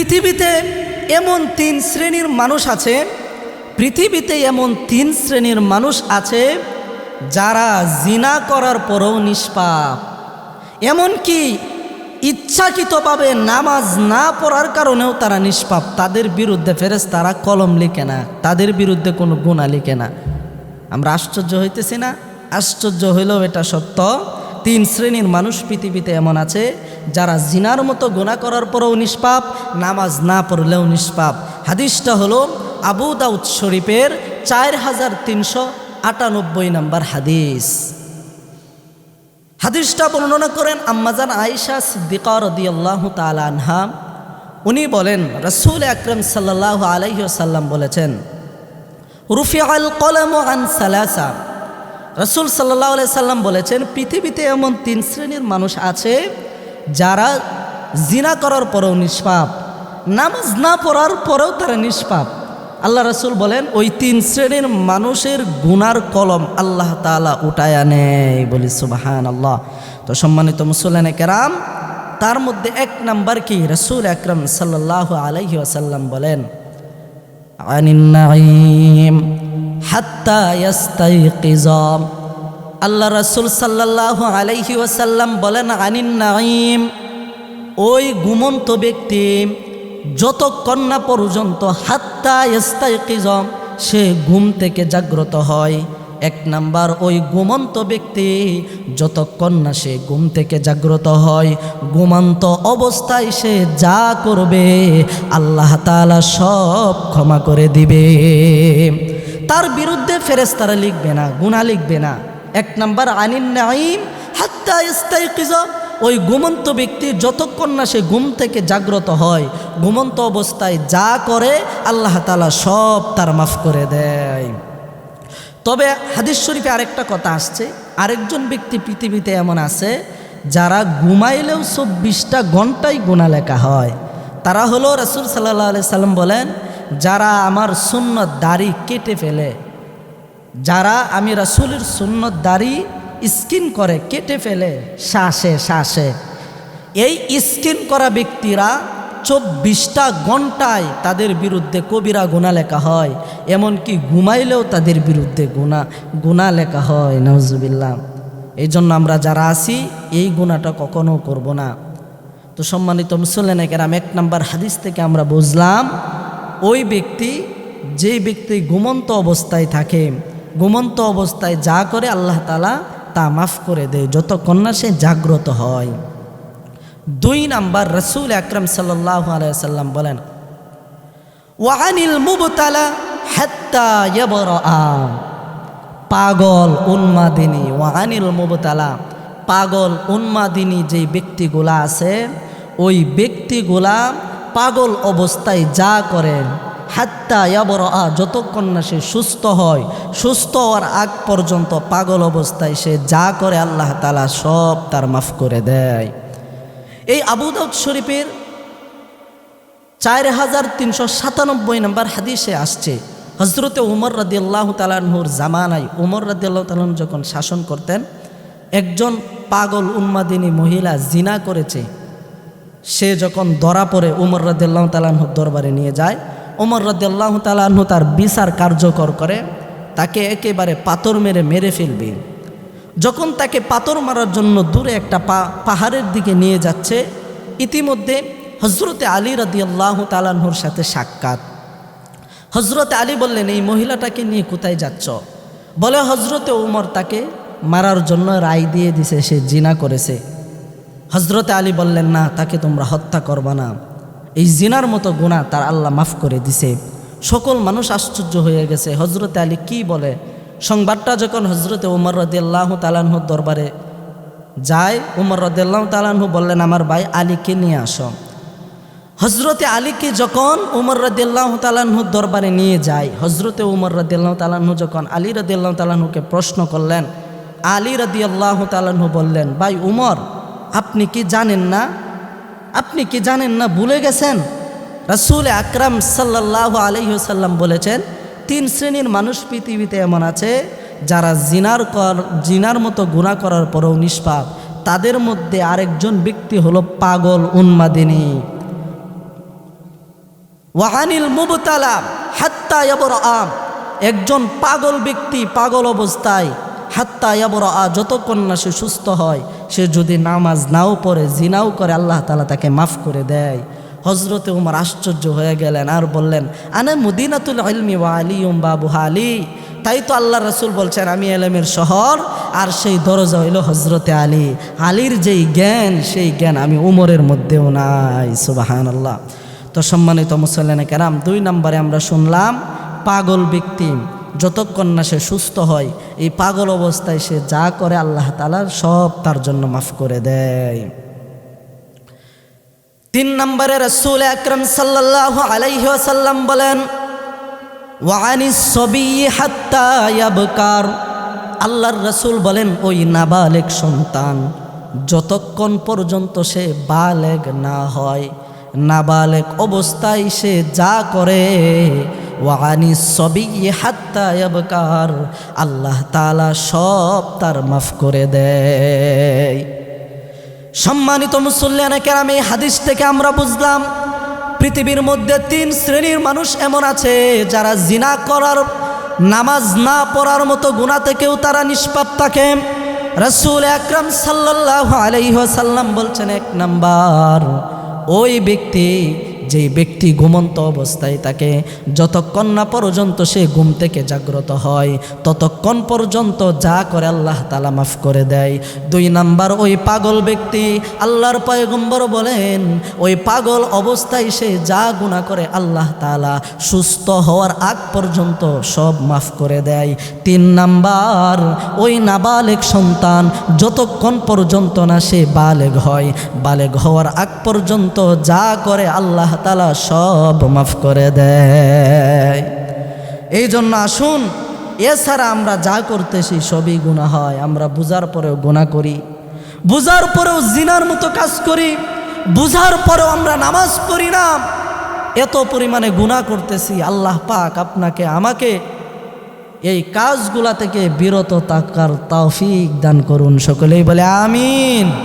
পৃথিবীতে এমন তিন শ্রেণির মানুষ আছে, পৃথিবীতে এমন তিন শ্রেণির মানুষ আছে যারা জিনা করার পরও নিষ্পাপ। এমনকি ইচ্ছাকৃতভাবে নামাজ না পড়ার কারণেও তারা নিষ্পাপ। তাদের বিরুদ্ধে ফেরেস তারা কলম লিখে না, তাদের বিরুদ্ধে কোনো গুণা লিখে না। আমরা আশ্চর্য হইতেছি না? আশ্চর্য হইলেও এটা সত্য। তিন শ্রেণির মানুষ পৃথিবীতে এমন আছে, যারা জিনার মতো গুণা করার পরেও নিষ্পাপ, নামাজ না পড়লেও নিষ্পাপ। হাদিসটা হলো আবু দাউদ শরীফের চার হাজার তিনশো আটানব্বই নম্বর হাদিস। হাদিসটা বর্ণনা করেন আম্মাজান আয়েশা সিদ্দিকা রদিয়াল্লাহ তালানহা উনি বলেন, রসুল আকরম সাল্লাহ আলহিসাল্লাম বলেছেন রুফি আল কলম আন সালাসা। রসুল সাল্লাহ সাল্লাম বলেছেন, পৃথিবীতে এমন তিন শ্রেণির মানুষ আছে, যারা জিনা করার পরেও নিষ্পাপ, নামাজ না পড়ার পরেও তারা নিষ্পাপ। আল্লাহ রসুল বলেন, ওই তিন শ্রেণির মানুষের গুনার কলম আল্লাহ তালা উঠায়া নেয় বলি সুবাহান আল্লাহ তো সম্মানিত মুসল্লান কেরাম, তার মধ্যে এক নাম্বার কি? রসুল আকরম সাল্লাহ আলহি আসাল্লাম বলেন আনিন্নাইম আল্লাহ রসুল সাল্লাহ আলাইহি ওয়াসাল্লাম বলেন, আনিন নাইম ওই ঘুমন্ত ব্যক্তি যতক্ষণ না পর্যন্ত হাত্তা ইস্তাইকিজম সে ঘুম থেকে জাগ্রত হয়। এক নাম্বার, ওই ঘুমন্ত ব্যক্তি যতক্ষণ না সে ঘুম থেকে জাগ্রত হয়। ঘুমন্ত অবস্থায় সে যা করবে, আল্লাহ তালা সব ক্ষমা করে দিবে। তার বিরুদ্ধে ফেরেস্তারা লিখবে না গুণা লিখবে না। এক নাম্বার, আনিন নাইম হাত্তা ইস্তাইকিজ। ওই ঘুমন্ত ব্যক্তি যতক্ষণ না সে ঘুম থেকে জাগ্রত হয়, ঘুমন্ত অবস্থায় যা করে, আল্লাহ তালা সব তার মাফ করে দেয়। তবে হাদিস শরীফে আরেকটা কথা আসছে, আরেকজন ব্যক্তি পৃথিবীতে এমন আছে, যারা ঘুমাইলেও চব্বিশটা ঘন্টায় গুণা লেখা হয়। তারা হলো রসুল সাল্লাহ আলি সাল্লাম বলেন যারা আমার সুন্নত দাড়ি কেটে ফেলে, যারা আমি রাসুলের সুন্নত দাড়ি স্কিন করে কেটে ফেলে শ্বাসে শ্বাসে এই স্কিন করা ব্যক্তিরা চব্বিশটা ঘন্টায় তাদের বিরুদ্ধে কবিরা গুণা লেখা হয়, এমনকি ঘুমাইলেও তাদের বিরুদ্ধে গুণা গুণা লেখা হয় নজুবিল্লা এই জন্য আমরা যারা আছি, এই গুণাটা কখনো করব না। তো সম্মানিত মুসল্লান এক নাম্বার হাদিস থেকে আমরা বুঝলাম ওই ব্যক্তি যে ব্যক্তি ঘুমন্ত অবস্থায় থাকে, ঘুমন্ত অবস্থায় যা করে আল্লাহ তালা তা মাফ করে দেয় যতক্ষণ না সে জাগ্রত হয়। দুই নাম্বার রসুল আকরম সাল্লাহ আলাইসাল্লাম বলেন ওয়ানিল মুবতালা পাগল, উন্মাদিনী ওয়ানিল মুবতালা, পাগল, উন্মাদিনী যে ব্যক্তিগুলা আছে, ওই ব্যক্তিগুলা পাগল অবস্থায় যা করেন, হাত্তা ইয়াবর আ যতক্ষণ না সে সুস্থ হয়, সুস্থ হওয়ার আগ পর্যন্ত পাগল অবস্থায় সে যা করে আল্লাহ তালা সব তার মাফ করে দেয়। এই আবু দাউদ শরীফের চার হাজার তিনশো সাতানব্বই নম্বর হাদিসে আসছে হজরতে উমর রাদি আল্লাহ তালাহুর জামানায় উমর রাদি আল্লাহ তালাহ যখন শাসন করতেন, একজন পাগল উন্মাদিনী মহিলা জিনা করেছে সে যখন ধরা পড়ে উমর রাদিল্লাহ তালাহুর দরবারে নিয়ে যায়, উমর রাদিল্লাহ তালাহ তার বিচার কার্যকর করে, তাকে একেবারে পাথর মেরে মেরে ফেলবে। যখন তাকে পাথর মারার জন্য দূরে একটা পা, পাহাড়ের দিকে নিয়ে যাচ্ছে, ইতিমধ্যে হজরতে আলী রদিয়াল্লাহ তালাহুর সাথে সাক্ষাৎ। হজরতে আলী বললেন, এই মহিলাটাকে নিয়ে কোথায় যাচ্ছ? বলে হজরতে উমর তাকে মারার জন্য রায় দিয়ে দিছে, সে জিনা করেছে। হজরতে আলী বললেন, না, তাকে তোমরা হত্যা করবা না। এই জিনার মতো গুণা তার আল্লাহ মাফ করে দিছে। সকল মানুষ আশ্চর্য হয়ে গেছে। হজরতে আলী কি বলে? সংবাদটা যখন হজরতে উমর রদিয়াল্লাহ তালাহুর দরবারে যায়, উমর রদিয়াল্লাহ তালাহু বললেন, আমার ভাই আলীকে নিয়ে আসো। হজরতে আলীকে যখন উমর রদিয়াল্লাহ তালাহুর দরবারে নিয়ে যায় হজরতে উমর রদিয়াল্লাহ তালাহু যখন আলী রদিয়াল্লাহ তালাহুকে প্রশ্ন করলেন, আলী রদিয়াল্লাহ তালাহু বললেন, ভাই উমর আপনি কি জানেন না? আপনি কি জানেন না ভুলে গেছেন? রাসুল আকরাম সাল্লাহ আলহিহসাল্লাম বলেছেন, তিন শ্রেণির মানুষ পৃথিবীতে এমন আছে, যারা জিনার কর, জিনার মতো গুণা করার পরেও নিষ্পাপ। তাদের মধ্যে আরেকজন ব্যক্তি হলো পাগল উন্মাদিনী। ওয়াহানিল মুবতালা হাত্তা ইয়াবর আম একজন পাগল ব্যক্তি পাগল অবস্থায় হাত্তা ইয়াবর আ যতক্ষণ না সে সুস্থ হয়, সে যদি নামাজ নাও পড়ে, জিনাও করে, আল্লাহ তালা তাকে মাফ করে দেয়। হজরতে উমার আশ্চর্য হয়ে গেলেন আর বললেন, আনে মুদিনাতুল ইলমি ওয়া আলিউম বাবু আলী তাই তো আল্লাহ রসুল বলছেন, আমি এলেমের শহর, আর সেই দরজা হইল হজরতে আলী। আলীর যেই জ্ঞান, সেই জ্ঞান আমি উমরের মধ্যেও নাই। সুবাহান আল্লাহ তো সম্মানিত মুসল্লানে কেরাম, দুই নম্বরে আমরা শুনলাম, পাগল ব্যক্তি। যতক্ষণ না সে সুস্থ হয়, এই পাগল অবস্থায় সে যা করে আল্লাহ তালার সব তার জন্য মাফ করে দেয়। তিন নম্বরে রসুল আকরম সাল্লাহ আলাইসাল্লাম বলেন ওয়ানি সবি হাত্তা আল্লাহর রসুল বলেন, ওই নাবালেক সন্তান, যতক্ষণ পর্যন্ত সে বালেগ না হয়, নাবালেক অবস্থায় সে যা করে ওয়ানি সবি হাত্তা ইয়াবকার। আল্লাহ তালা সব তার মাফ করে দেয়। সম্মানিত মুসল্লিয়ানা কেরাম হাদিস থেকে আমরা বুঝলাম, পৃথিবীর মধ্যে তিন শ্রেণির মানুষ এমন আছে, যারা জিনা করার, নামাজ না পড়ার মতো গুণা থেকেও তারা নিষ্পাপ থাকে। রসুল আকরাম সাল্লাহ আলাইসাল্লাম বলছেন, এক নাম্বার, ওই ব্যক্তি যেই ব্যক্তি ঘুমন্ত অবস্থায় থাকে যতক্ষণ না পর্যন্ত সে ঘুম থেকে জাগ্রত হয়, ততক্ষণ পর্যন্ত যা করে আল্লাহ তালা মাফ করে দেয়। দুই নাম্বার, ওই পাগল ব্যক্তি আল্লাহর পয়গম্বর বলেন, ওই পাগল অবস্থায় সে যা গুণা করে আল্লাহ তালা সুস্থ হওয়ার আগ পর্যন্ত সব মাফ করে দেয়। তিন নাম্বার, ওই নাবালেক সন্তান যতক্ষণ পর্যন্ত না সে বালেগ হয়, বালেগ হওয়ার আগ পর্যন্ত যা করে আল্লাহ তালা সব মাফ করে দেয়। এই জন্য আসুন, এছাড়া আমরা যা করতেছি সবই গুণা হয়। আমরা বুঝার পরেও গুণা করি, বুঝার পরেও জিনার মতো কাজ করি, বুঝার পরেও আমরা নামাজ পড়ি না। এত পরিমাণে গুণা করতেছি, আল্লাহ পাক আপনাকে, আমাকে এই কাজগুলা থেকে বিরত থাকার তৌফিক দান করুন। সকলেই বলে আমিন।